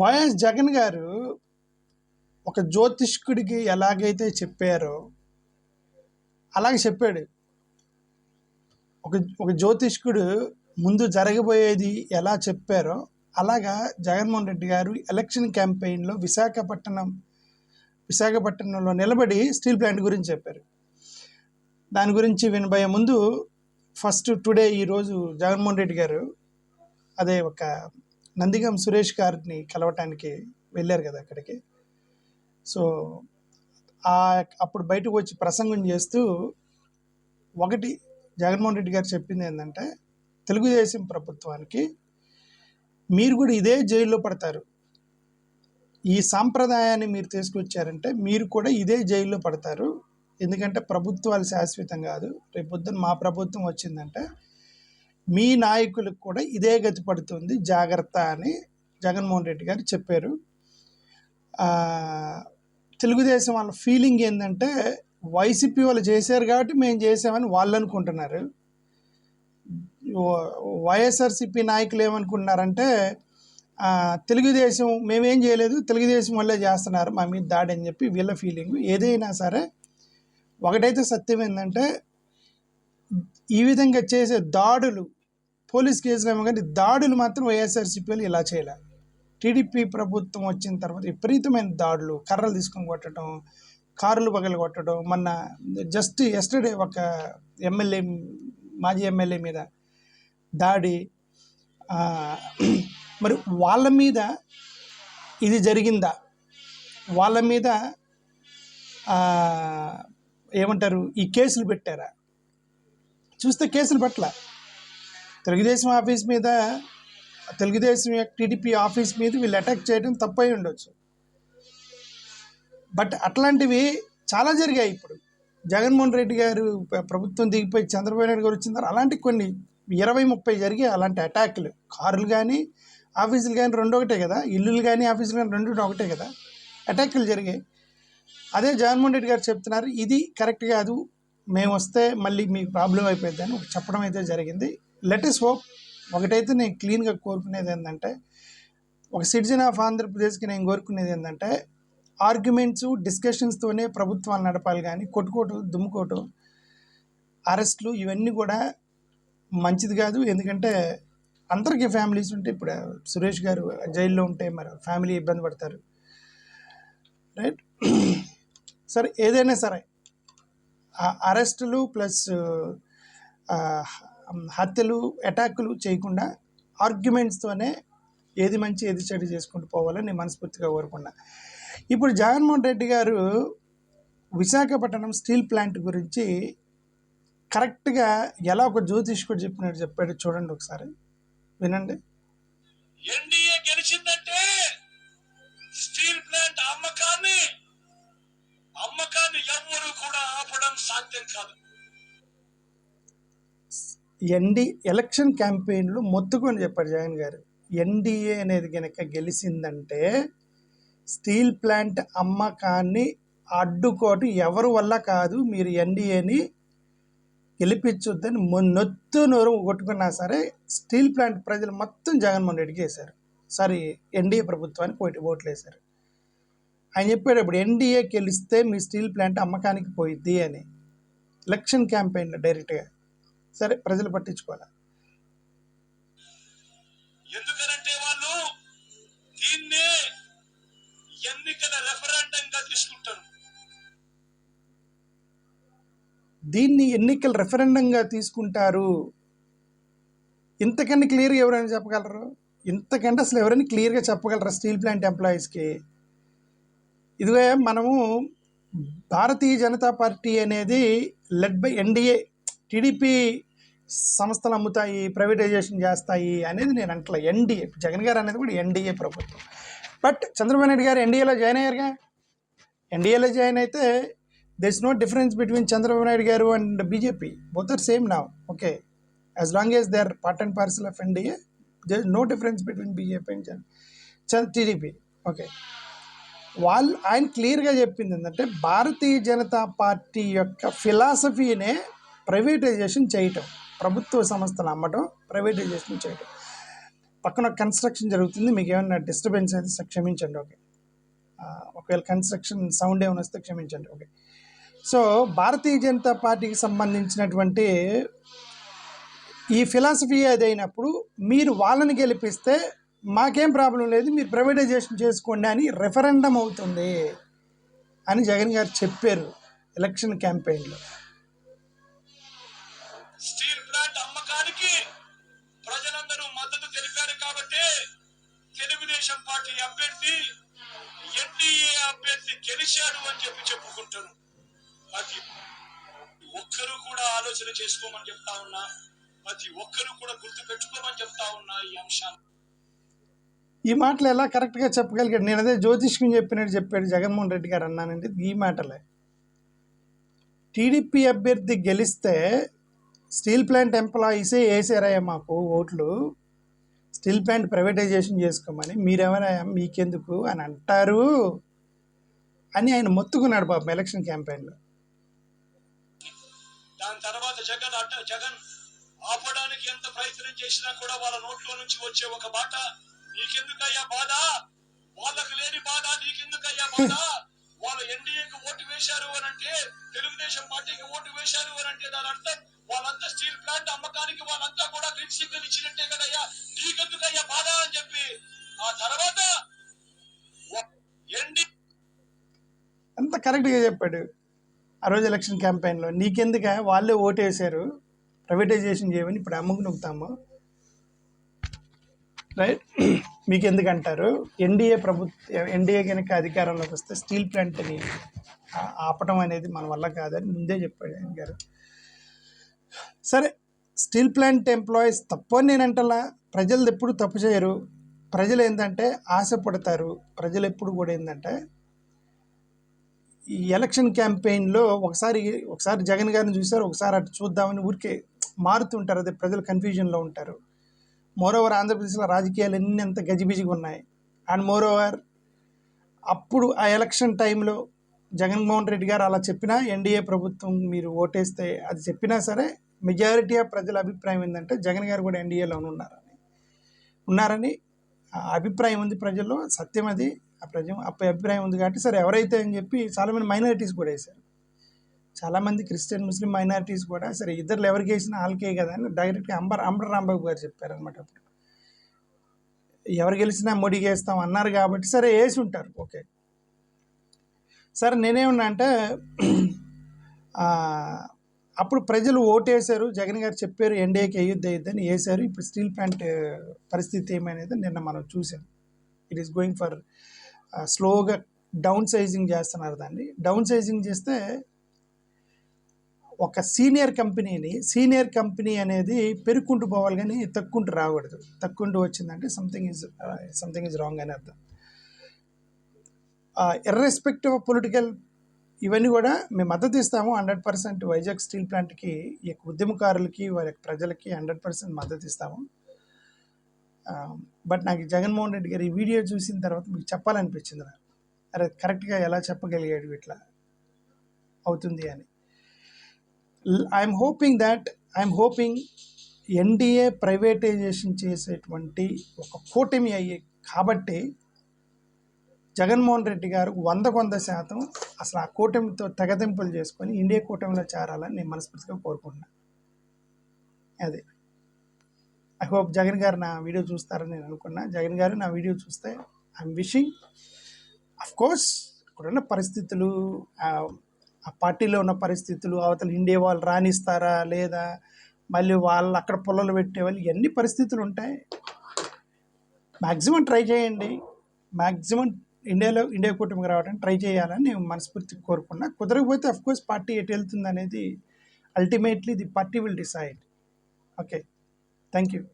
YS Jagan గారు ఒక జ్యోతిష్కుడికి ఎలాగైతే చెప్పారో అలాగే చెప్పాడు. ఒక ఒక జ్యోతిష్కుడు ముందు జరగబోయేది ఎలా చెప్పారో అలాగా జగన్మోహన్ రెడ్డి గారు ఎలక్షన్ క్యాంపెయిన్లో విశాఖపట్నం విశాఖపట్నంలో నిలబడి స్టీల్ ప్లాంట్ గురించి చెప్పారు. దాని గురించి వినబోయే ముందు ఫస్ట్ టుడే ఈరోజు జగన్మోహన్ రెడ్డి గారు అదే ఒక నందిగం సురేష్ గారిని కలవటానికి వెళ్ళారు కదా అక్కడికి. సో ఆ అప్పుడు బయటకు వచ్చి ప్రసంగం చేస్తూ ఒకటి జగన్మోహన్ రెడ్డి గారు చెప్పింది ఏంటంటే తెలుగుదేశం ప్రభుత్వానికి మీరు కూడా ఇదే జైల్లో పడతారు. ఈ సాంప్రదాయాన్ని మీరు తీసుకొచ్చారంటే మీరు కూడా ఇదే జైల్లో పడతారు. ఎందుకంటే ప్రభుత్వాలు శాశ్వతం కాదు. రేపు మా ప్రభుత్వం వచ్చిందంటే మీ నాయకులకు కూడా ఇదే గతి పడుతుంది. జాగ్రత్త అని జగన్మోహన్ రెడ్డి గారు చెప్పారు. తెలుగుదేశం వాళ్ళ ఫీలింగ్ ఏంటంటే వైసీపీ వాళ్ళు చేశారు కాబట్టి మేము చేసామని వాళ్ళు అనుకుంటున్నారు. వైఎస్ఆర్సీపీ నాయకులు ఏమనుకుంటున్నారంటే తెలుగుదేశం మేమేం చేయలేదు తెలుగుదేశం వల్లే చేస్తున్నారు మా మీద దాడి అని చెప్పి వీళ్ళ ఫీలింగ్ ఏదైనా సరే ఒకటైతే సత్యం ఏంటంటే ఈ విధంగా చేసే దాడులు పోలీస్ కేసులు ఏమో కానీ దాడులు మాత్రం వైఎస్ఆర్సీపీలు ఇలా చేయలే. టీడీపీ ప్రభుత్వం వచ్చిన తర్వాత విపరీతమైన దాడులు కర్రలు తీసుకొని కొట్టడం కారులు పగలు కొట్టడం. మొన్న జస్ట్ ఎస్టర్డే ఒక ఎమ్మెల్యే మాజీ ఎమ్మెల్యే మీద దాడి. మరి వాళ్ళ మీద ఇది జరిగిందా? వాళ్ళ మీద ఏమంటారు ఈ కేసులు పెట్టారా? చూస్తే కేసులు పట్ల తెలుగుదేశం ఆఫీస్ మీద తెలుగుదేశం యొక్క టీడీపీ ఆఫీస్ మీద వీళ్ళు అటాక్ చేయడం తప్పై ఉండొచ్చు. బట్ అట్లాంటివి చాలా జరిగాయి ఇప్పుడు. జగన్మోహన్ రెడ్డి గారు ప్రభుత్వం దిగిపోయి చంద్రబాబు నాయుడు గారు వచ్చిన తర్వాత అలాంటి కొన్ని ఇరవై ముప్పై జరిగే అలాంటి అటాక్లు కారులు కానీ ఆఫీసులు కానీ రెండు ఒకటే కదా. ఇల్లులు కానీ ఆఫీసులు కానీ రెండు ఒకటే కదా. అటాక్లు జరిగాయి. అదే జగన్మోహన్ రెడ్డి గారు చెప్తున్నారు ఇది కరెక్ట్ కాదు. మేము వస్తే మళ్ళీ మీకు ప్రాబ్లం అయిపోయింది అని చెప్పడం అయితే జరిగింది. లెట్ ఇస్ హోప్ ఒకటైతే నేను క్లీన్గా కోరుకునేది ఏంటంటే ఒక సిటిజన్ ఆఫ్ ఆంధ్రప్రదేశ్కి నేను కోరుకునేది ఏంటంటే ఆర్గ్యుమెంట్స్ డిస్కషన్స్తోనే ప్రభుత్వాలు నడపాలి కానీ కొట్టుకోటు దుమ్ముకోటు అరెస్ట్లు ఇవన్నీ కూడా మంచిది కాదు. ఎందుకంటే అందరికీ ఫ్యామిలీస్ ఉంటే ఇప్పుడు సురేష్ గారు జైల్లో ఉంటే మరి ఫ్యామిలీ ఇబ్బంది పడతారు. రైట్ సరే ఏదైనా సరే అరెస్టులు ప్లస్ హత్యలు అటాకులు చేయకుండా ఆర్గ్యుమెంట్స్తోనే ఏది మంచి ఏది చెడు చేసుకుంటూ పోవాలని నేను మనస్ఫూర్తిగా కోరుకున్నా. ఇప్పుడు జగన్మోహన్ రెడ్డి గారు విశాఖపట్నం స్టీల్ ప్లాంట్ గురించి కరెక్ట్గా ఎలా ఒక జ్యోతిష్కుడు చెప్పినట్టు చెప్పాడు చూడండి ఒకసారి. వినండి. ఎన్డీఏ ఎన్డీ ఎలక్షన్ క్యాంపెయిన్లో మొత్తుకొని చెప్పారు జగన్ గారు. ఎన్డీఏ అనేది కనుక గెలిచిందంటే స్టీల్ ప్లాంట్ అమ్మకాన్ని అడ్డుకోవటం ఎవరి వల్ల కాదు మీరు ఎన్డీఏని గెలిపించొద్దని నొత్తు నోరు కొట్టుకున్నా సరే స్టీల్ ప్లాంట్ ప్రజలు మొత్తం జగన్మోహన్ రెడ్డికి వేశారు. సారీ ఎన్డీఏ ప్రభుత్వానికి పోటీ ఓట్లు వేశారు. ఆయన చెప్పేటప్పుడు ఎన్డీఏ గెలిస్తే మీ స్టీల్ ప్లాంట్ అమ్మకానికి పోయిద్ది అని. ఎలక్షన్ క్యాంపెయిన్లో డైరెక్ట్గా. సరే ప్రజలు పట్టించుకోవాలి? ఎందుకనంటే వాళ్ళు దీన్నే ఎన్నికల రెఫరెండంగా తీసుకుంటారు. దీన్ని ఎన్నికల రెఫరెండంగా తీసుకుంటారు. ఇంతకన్నా క్లియర్గా ఎవరైనా చెప్పగలరు? ఇంతకంటే అసలు ఎవరైనా క్లియర్గా చెప్పగలరా స్టీల్ ప్లాంట్ ఎంప్లాయీస్కి ఇదిగో మనము భారతీయ జనతా పార్టీ అనేది లెడ్ బై ఎన్డీఏ టీడీపీ సంస్థలు అమ్ముతాయి ప్రైవేటైజేషన్ చేస్తాయి అనేది నేను అంటలే. ఎన్డీఏ జగన్ గారు అనేది కూడా ఎన్డీఏ ప్రభుత్వం. బట్ చంద్రబాబు నాయుడు గారు ఎన్డీఏలో జాయిన్ అయ్యారుగా? ఎన్డీఏలో జాయిన్ అయితే this no difference between Chandrababu Naidu garu and BJP both are same నా okay as long as they are part and parcel of NDA there no difference between BJP and TDP okay వాళ్ళు ఆయన క్లియర్గా చెప్పింది ఏంటంటే భారతీయ Janata party యొక్క ఫిలాసఫీనే privatisation చేయటం ప్రభుత్వ సంస్థలు అమ్మటం ప్రైవేటైజేషన్ చేయటం. పక్కన కన్స్ట్రక్షన్ జరుగుతుంది మీకు ఏమైనా డిస్టర్బెన్స్ అయితే క్షమించండి ఓకే. ఒకవేళ కన్స్ట్రక్షన్ సౌండ్ ఏమైనా వస్తే క్షమించండి ఓకే. సో భారతీయ జనతా పార్టీకి సంబంధించినటువంటి ఈ ఫిలాసఫీ అదైనప్పుడు మీరు వాళ్ళని గెలిపిస్తే మాకేం ప్రాబ్లం లేదు మీరు ప్రైవేటైజేషన్ చేసుకోండి అని రెఫరెండం అవుతుంది అని జగన్ గారు చెప్పారు ఎలక్షన్ క్యాంపెయిన్లో స్టీల్ ప్లాంట్ అమ్మకానికి ప్రజలందరూ మద్దతు తెలిపారు కాబట్టి తెలుగుదేశం పార్టీ అభ్యర్థి ఎన్డీఏ అభ్యర్థి అని చెప్పి చెప్పుకుంటారు ప్రతి ఒక్కరు కూడా ఆలోచన చేసుకోమని చెప్తా ఉన్నా ప్రతి ఒక్కరు కూడా గుర్తు పెట్టుకోమని చెప్తా ఉన్నా ఈ అంశాన్ని. ఈ మాటలు ఎలా కరెక్ట్గా చెప్పగలిగాడు? నేను అదే జ్యోతిష్కి చెప్పినట్టు చెప్పాడు జగన్మోహన్ రెడ్డి గారు అన్నానండి. ఈ మాటలే. టీడీపీ అభ్యర్థి గెలిస్తే స్టీల్ ప్లాంట్ ఎంప్లాయీసే వేసారయ్యా మాకు ఓట్లు. స్టీల్ ప్లాంట్ ప్రైవేటైజేషన్ చేసుకోమని. మీరెవరయ్యా మీకెందుకు అని అంటారు. అని ఆయన మొత్తుకున్నాడు పాపం ఎలక్షన్ క్యాంపెయిన్లో. దాని తర్వాత జగన్ అడ్డ జగన్ ఆపడానికి ఎంత ప్రయత్నం చేసినా కూడా వాళ్ళ నోట్లో నుంచి వచ్చే ఒక మాట నీకెందుకయ్యా బాధ? వాళ్ళకు లేని బాధ నీకెందుకయ్యా బాధ? వాళ్ళు ఎన్డీఏకి ఓటు వేశారు అని అంటే తెలుగుదేశం పార్టీకి ఓటు వేశారు అని అంటే దాని అర్థం వాళ్ళంతా స్టీల్ ప్లాంట్ అమ్మకానికి వాళ్ళంతా కూడా గ్రీన్ సిగ్నల్ ఇచ్చినట్టే కదయ్యా. నీకెందుకయ్యా బాధ? అని చెప్పి. ఆ తర్వాత ఎన్డీ అంత కరెక్ట్గా చెప్పాడు. ఆ రోజు ఎలక్షన్ క్యాంపెయిన్లో. నీకెందుక? వాళ్ళే ఓటేసారు. ప్రైవేటైజేషన్ చేయమని ఇప్పుడు అమ్మకు నొక్కుతాము. రైట్? మీకు ఎందుకంటారు ఎన్డీఏ ప్రభుత్వ ఎన్డీఏ కనుక అధికారంలోకి వస్తే స్టీల్ ప్లాంట్ని ఆపటం అనేది మన వల్ల కాదని ముందే చెప్పాడు ఆయన గారు. సరే స్టీల్ ప్లాంట్ ఎంప్లాయీస్ తప్పు అని నేను అంటలా? ప్రజలు ఎప్పుడు తప్పు చేయరు. ప్రజలు ఏంటంటే ఆశపడతారు. ప్రజలు ఎప్పుడు కూడా ఏంటంటే ఈ ఎలక్షన్ క్యాంపెయిన్లో ఒకసారి ఒకసారి జగన్ గారిని చూశారు ఒకసారి అటు చూద్దామని ఊరికే మారుతుంటారు. అదే ప్రజలు కన్ఫ్యూజన్లో ఉంటారు. మోరోవర్ ఆంధ్రప్రదేశ్లో రాజకీయాలు ఎన్ని ఎంత గజిబిజిగా ఉన్నాయి. అండ్ మోరోవర్ అప్పుడు ఆ ఎలక్షన్ టైంలో జగన్మోహన్ రెడ్డి గారు అలా చెప్పినా ఎన్డీఏ ప్రభుత్వం మీరు ఓటేస్తే అది చెప్పినా సరే మెజారిటీ ఆఫ్ ప్రజల అభిప్రాయం ఏంటంటే జగన్ గారు కూడా ఎన్డీఏలో ఉన్నారని. ఉన్నారని ఆ అభిప్రాయం ఉంది ప్రజల్లో. సత్యం అది. ప్రజ అప్పటి అభిప్రాయం ఉంది కాబట్టి సరే ఎవరైతే అని చెప్పి చాలామంది మైనారిటీస్ కూడా వేశారు. చాలామంది క్రిస్టియన్ ముస్లిం మైనారిటీస్ కూడా సరే ఇద్దరు ఎవరికి వేసినా వాళ్ళకే కదా అని డైరెక్ట్గా అంబర్ అంబర్ రాంబాబు గారు చెప్పారు అనమాట అప్పుడు. ఎవరు గెలిచినా మోడీకి వేస్తాం అన్నారు కాబట్టి సరే వేసి ఉంటారు. ఓకే. సరే నేనేమన్నా అంటే అప్పుడు ప్రజలు ఓటేశారు. జగన్ గారు చెప్పారు ఎన్డీఏకి అయ్యుద్ది అయ్యుద్దని వేశారు. ఇప్పుడు స్టీల్ ప్లాంట్ పరిస్థితి ఏమనేది నిన్న మనం చూసాం ఇట్ ఈస్ గోయింగ్ ఫర్ స్లోగా డౌన్ సైజింగ్ చేస్తున్నారు దాన్ని. డౌన్ సైజింగ్ చేస్తే ఒక సీనియర్ కంపెనీని సీనియర్ కంపెనీ అనేది పెరుక్కుంటూ పోవాలి కానీ తక్కుంటూ రాకూడదు. తక్కుంటూ వచ్చిందంటే something is something is wrong అని అర్థం. ఇర్రెస్పెక్టివ్ ఆఫ్ పొలిటికల్ ఇవన్నీ కూడా మేము మద్దతు ఇస్తాము. హండ్రెడ్ పర్సెంట్ వైజాగ్ స్టీల్ ప్లాంట్కి ఈ యొక్క ఉద్యమకారులకి వారి యొక్క ప్రజలకి హండ్రెడ్ పర్సెంట్ మద్దతు ఇస్తాము. బట్ నాకు జగన్మోహన్ రెడ్డి గారి ఈ వీడియో చూసిన తర్వాత మీకు చెప్పాలనిపించింది నాకు. అరే కరెక్ట్గా ఎలా చెప్పగలిగాడు ఇట్లా అవుతుంది అని. I'm hoping that I'm hoping NDA privatization చేసేటువంటి ఒక కూటమి అయ్యే కాబట్టి జగన్మోహన్ రెడ్డి గారు వందకు వంద శాతం అసలు ఆ కూటమితో తెగతింపులు చేసుకొని ఇండియా కూటమిలో చేరాలని నేను మనస్ఫూర్తిగా కోరుకుంటున్నాను అదే. ఐ హోప్ జగన్ గారు నా వీడియో చూస్తారని నేను అనుకున్నా. జగన్ గారు నా వీడియో చూస్తే ఐఎమ్ విషింగ్ అఫ్ కోర్స్ ఇక్కడున్న పరిస్థితులు ఆ పార్టీలో ఉన్న పరిస్థితులు అవతల ఇండియా వాళ్ళు రాణిస్తారా లేదా మళ్ళీ వాళ్ళు అక్కడ పొలాలు పెట్టేవాళ్ళు ఇవన్నీ పరిస్థితులు ఉంటాయి. మ్యాక్సిమం ట్రై చేయండి. మ్యాక్సిమం ఇండియాలో ఇండియా కూటమికి రావడానికి ట్రై చేయాలని నేను మనస్ఫూర్తిగా కోరుకున్నా. కుదరకపోతే అఫ్కోర్స్ పార్టీ ఎటు వెళ్తుంది అనేది ultimately the party will decide okay Thank you.